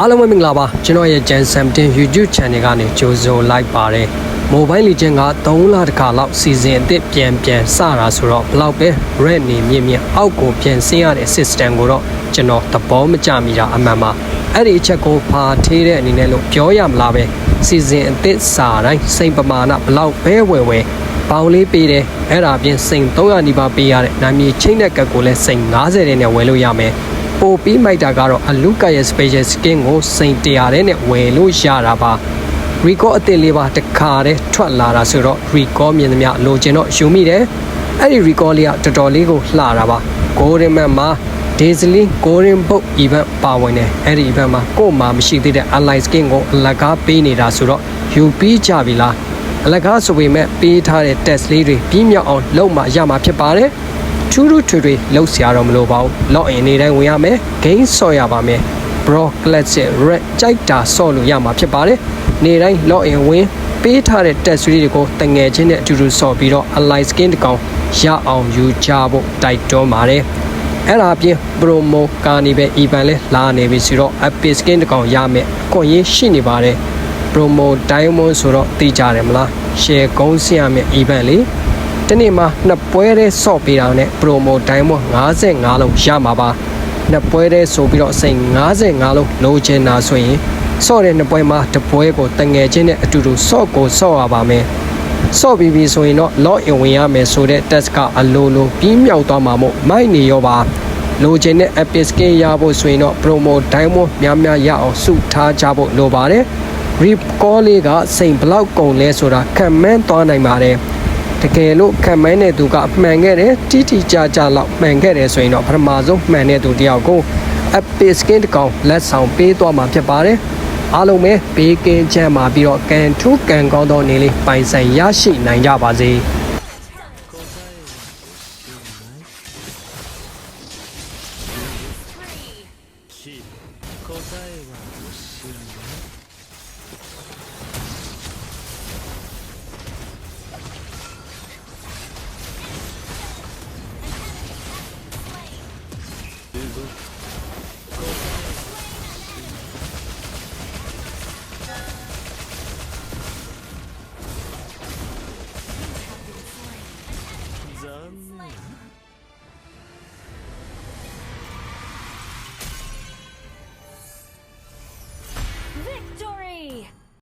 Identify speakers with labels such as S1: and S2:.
S1: အားလုံးပဲမင်္ဂလာပါကျွန်တော်ရဲ့ Gen 17 YouTube Channel ကနေကြိုဆိုလိုက်ပါတယ် Mobile Legend က3လတခါလောက်စီစဉ်အသစ်ပြန်ပြန်စတာဆိုတော့ဘလောက်ပဲ red နေမြင့်မြင့်အောက်ကိုပြန်ဆင်းရတဲ့ system ကိုတော့ကျွန်တော်သဘောမကျမိတာအမှန်ပါအဲ့ဒီအချက်ကိုဖာထေးတဲ့အနေနဲ့လို့ပြောရမလားပဲစီစဉ်အသစ်စာတိုင်းစိန်ပမာဏဘလောက်ပဲဝယ်ဝယ်ပေါင်လေးပေးတယ်အဲ့ဒါပြင်စိန်300နီးပါးပေးရတဲ့နာမည်ချင်းတဲ့ကတ်ကိုလည်းစိန်90တဲ့နဲ့ဝယ်လို့ရမယ် ပို့ပြီးမိုက်တာကတော့အလူကရဲ့ special skin ကိုစိန်တရားတဲ့နဲ့ဝယ်လို့ရတာပါ recall အသစ်လေးပါတစ်ခါတည်းထွက်လာတာဆိုတော့ recall မြင်သမျှလိုချင်တော့ယူမိတယ်အဲ့ဒီ recall လေးကတော်တော်လေးကိုလှတာပါ golden man မှာ Daisy Golden Book event ပါဝင်တယ်အဲ့ဒီ event မှာကို့မှာမရှိသေးတဲ့ ally skin ကိုအလကားပေးနေတာဆိုတော့ယူပြီးကြပြီလားအလကားဆိုပေမဲ့ပေးထားတဲ့ test လေးတွေပြီးမြောက်အောင်လုပ်မှရမှာဖြစ်ပါတယ် ထူးထူးထွေထွေလောက်ဆရာတော့မလိုပါဘူး။ log in နေတိုင်းဝင်ရမယ်။ gain ဆော့ရပါမယ်။ bro classic red ကြိုက်တာဆော့လို့ရမှာဖြစ်ပါတယ်။နေတိုင်း log in ဝင်ပေးထားတဲ့ test တွေကိုတငယ်ချင်းနဲ့အတူတူဆော့ပြီးတော့ ally skin တစ်ကောင်ရအောင်ယူကြဖို့တိုက်တွန်းပါတယ်။အဲ့ဒါအပြင် promo carnival event လဲလာနေပြီဆိုတော့ epic skin တစ်ကောင်ရမယ်။ကိုရင်ရှိနေပါတယ်။ promo diamond ဆိုတော့သိကြတယ်မလား။ share ကုန်းစရမယ် event လေး တနေ့မှာနှစ်ပွဲတည်းဆော့ပေးတာနဲ့ promo diamond 55လုံးရမှာပါနှစ်ပွဲတည်းဆိုပြီးတော့စိန်55လုံးလိုချင်တာဆိုရင်ဆော့တဲ့နှစ်ပွဲမှာတစ်ပွဲကိုတငယ်ချင်းနဲ့အတူတူဆော့ကိုဆော့ရပါမယ်ဆော့ပြီးပြီဆိုရင်တော့ log in ဝင်ရမယ်ဆိုတဲ့ test ကအလိုလိုပြီးမြောက်သွားမှာမို့မိုက်နေရောပါလိုချင်တဲ့ epic skin ရဖို့ဆိုရင်တော့ promo diamond များများရအောင်စုထားကြဖို့လိုပါတယ် recall လေးကစိန်ဘလောက်ကုန်လဲဆိုတာခံမှန်းသွားနိုင်ပါတယ်တ ကယ်လို့ခံမှန်းတဲ့သူကမှန်ခဲ့တယ်တိတိကျကျလောက်မှန်ခဲ့တယ်ဆိုရင်တော့ပထမဆုံးမှန်တဲ့သူတယောက်ကို epic skin တစ်ကောင်လက်ဆောင်ပေးသွားမှာဖြစ်ပါတယ်အားလုံးပဲဘေးကင်းချမ်းပါပြီးတော့ကန်ထူးကန်ကောင်းသောနေလေးပိုင်ဆိုင်ရရှိနိုင်ကြပါစေ
S2: 答えは知らな
S3: Boop.